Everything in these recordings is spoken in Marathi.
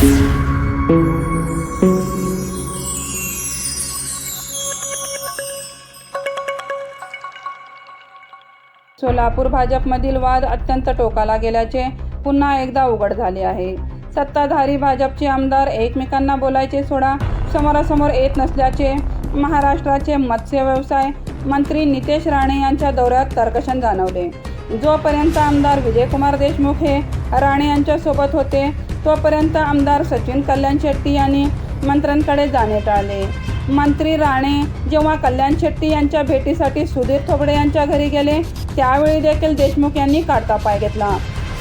सोलापूर भाजपमधील वाद अत्यंत टोकाला गेल्याचे पुन्हा एकदा उघड झाले आहे. सत्ताधारी भाजपचे आमदार एकमेकांना बोलायचे सोडा समोरासमोर येत नसल्याचे महाराष्ट्राचे मत्स्य व्यवसाय मंत्री नितेश राणे यांच्या दौऱ्यात तर्कशन जाणवले. जोपर्यंत आमदार विजयकुमार देशमुख हे राणे यांच्यासोबत होते तोपर्यंत आमदार सचिन कल्याण शेट्टी यांनी मंत्र्यांकडे जाणे टाळले. मंत्री राणे जेव्हा कल्याण शेट्टी यांच्या भेटीसाठी सुधीर थोबडे यांच्या घरी गेले त्यावेळी देखील देशमुख यांनी काढता पाय घेतला.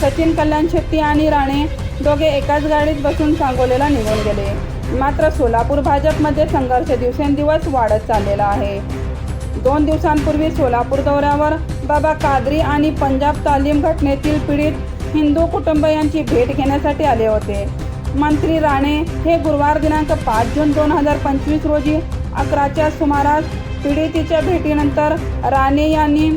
सचिन कल्याण शेट्टी आणि राणे दोघे एकाच गाडीत बसून सांगोलेला निघून गेले. मात्र सोलापूर भाजपमध्ये संघर्ष दिवसेंदिवस वाढत चाललेला आहे. दोन दिवसांपूर्वी सोलापूर दौऱ्यावर बाबा कादरी आणि पंजाब तालीम घटनेतील पीडित हिंदू कुटुंबियांची भेट घेण्यासाठी आले होते. मंत्री राणे हे गुरुवार दिनांक पाच जून दोन हजार पंचवीस रोजी अकराच्या सुमारास पीडितीच्या भेटीनंतर राणे यांनी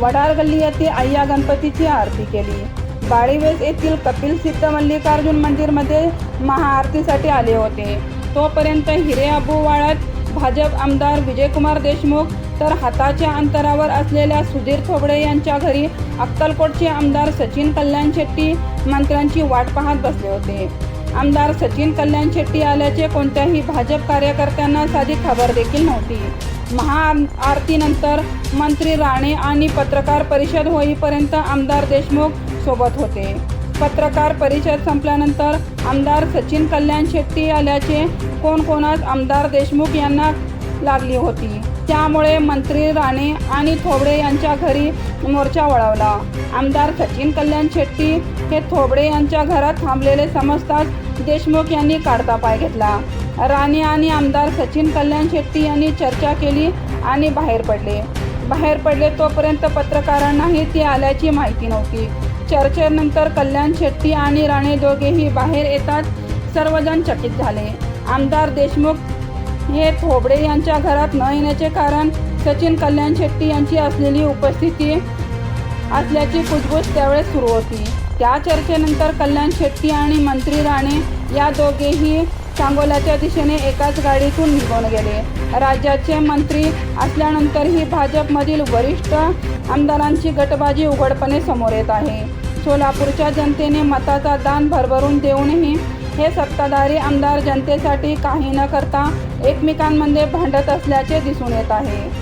वडार गल्ली येथे अय्या गणपतीची आरती केली. बाळीवेस येथील कपिल सिद्ध मल्लिकार्जुन मंदिरमध्ये महाआरतीसाठी आले होते. तोपर्यंत हिरे अबू वाळत भाजप आमदार विजयकुमार देशमुख तर हाताच्या अंतरावर असलेल्या सुधीर थोबडे यांच्या घरी अक्कलकोटचे आमदार सचिन कल्याण शेट्टी मंत्र्यांची वाट पाहत बसले होते. आमदार सचिन कल्याण शेट्टी आल्याचे कोणत्याही भाजप कार्यकर्त्यांना साधी खबर देखील नव्हती. महाआरतीनंतर मंत्री राणे आणि पत्रकार परिषद होईपर्यंत आमदार देशमुख सोबत होते. पत्रकार परिषद संपल्यानंतर आमदार सचिन कल्याण शेट्टी आल्याचे कोण कोणास आमदार देशमुख यांना लागली होती. त्यामुळे मंत्री राणे आणि थोबडे यांच्या घरी मोर्चा वळवला. आमदार सचिन कल्याण शेट्टी हे थोबडे यांच्या घरात थांबलेले समजताच देशमुख यांनी काढता पाय घेतला. राणे आणि आमदार सचिन कल्याण शेट्टी यांनी चर्चा केली आणि बाहेर पडले. बाहेर पडले तोपर्यंत पत्रकारांनाही ती आल्याची माहिती नव्हती. चर्चेनंतर कल्याण शेट्टी आणि राणे दोघेही बाहेर येतात सर्वजण चकित झाले. आमदार देशमुख हे थोबडे यांच्या घरात न येण्याचे कारण सचिन कल्याण शेट्टी यांची असलेली उपस्थिती असल्याची कुजबूज त्यावेळेस सुरू होती. त्या चर्चेनंतर कल्याण शेट्टी आणि मंत्री राणे या दोघेही सांगोल्याच्या दिशेने एकाच गाडीतून निघून गेले. राज्याचे मंत्री असल्यानंतरही भाजपमधील वरिष्ठ आमदारांची गटबाजी उघडपणे समोर येत आहे. सोलापूरच्या जनतेने मताचा दान भरभरून देऊनही हे सत्ताधारी आमदार जनतेसाठी काही न करता एकमेकांमध्ये भांडत असल्याचे दिसून येत आहे.